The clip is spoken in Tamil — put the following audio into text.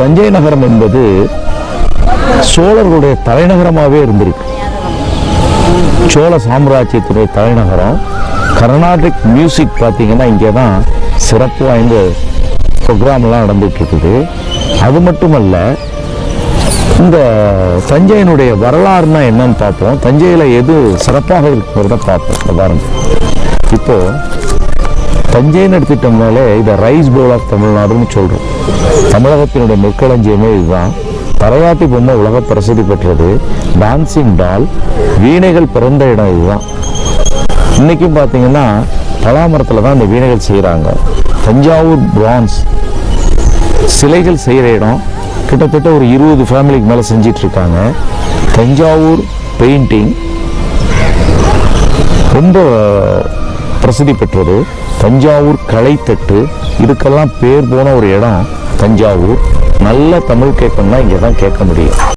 தஞ்சை நகரம் என்பது சோழர்களுடைய தலைநகரமாகவே இருந்திருக்கு. சோழ சாம்ராஜ்யத்துடைய தலைநகரம். கர்நாடிக் மியூசிக் பார்த்தீங்கன்னா இங்கே தான் சிறப்பு வாய்ந்த ப்ரோக்ராம்லாம் நடந்துட்டு இருக்குது அது மட்டுமல்ல இந்த தஞ்சையினுடைய வரலாறுனா என்னன்னு பார்ப்போம். தஞ்சையில் எது சிறப்பாக இருக்கிறத பார்ப்போம். உதாரணம் இப்போது இப்போ தஞ்சைன்னு எடுத்துட்டோம்னாலே இதை ரைஸ் போல் ஆஃப் தமிழ்நாடுன்னு சொல்கிறோம் தமிழகத்தினுடைய நெற்களஞ்சியமே இதுதான். தலையாட்டி பொம்மை உலக பிரசித்தி பெற்றது டான்சிங் டால் வீணைகள் பிறந்த இடம் இதுதான். இன்றைக்கும் பார்த்தீங்கன்னா பலாமரத்தில் தான் இந்த வீணைகள் செய்கிறாங்க தஞ்சாவூர் பிரான்ஸ் சிலைகள் செய்கிற இடம் கிட்டத்தட்ட ஒரு இருபது ஃபேமிலிக்கு மேலே செஞ்சிட்ருக்காங்க. தஞ்சாவூர் பெயிண்டிங் ரொம்ப பிரசித்தி பெற்றது. தஞ்சாவூர் கலைத்தட்டு இதுக்கெல்லாம் பேர் போன ஒரு இடம் தஞ்சாவூர். நல்ல தமிழ் கேட்கணும்னா இங்கே தான் கேட்க முடியும்.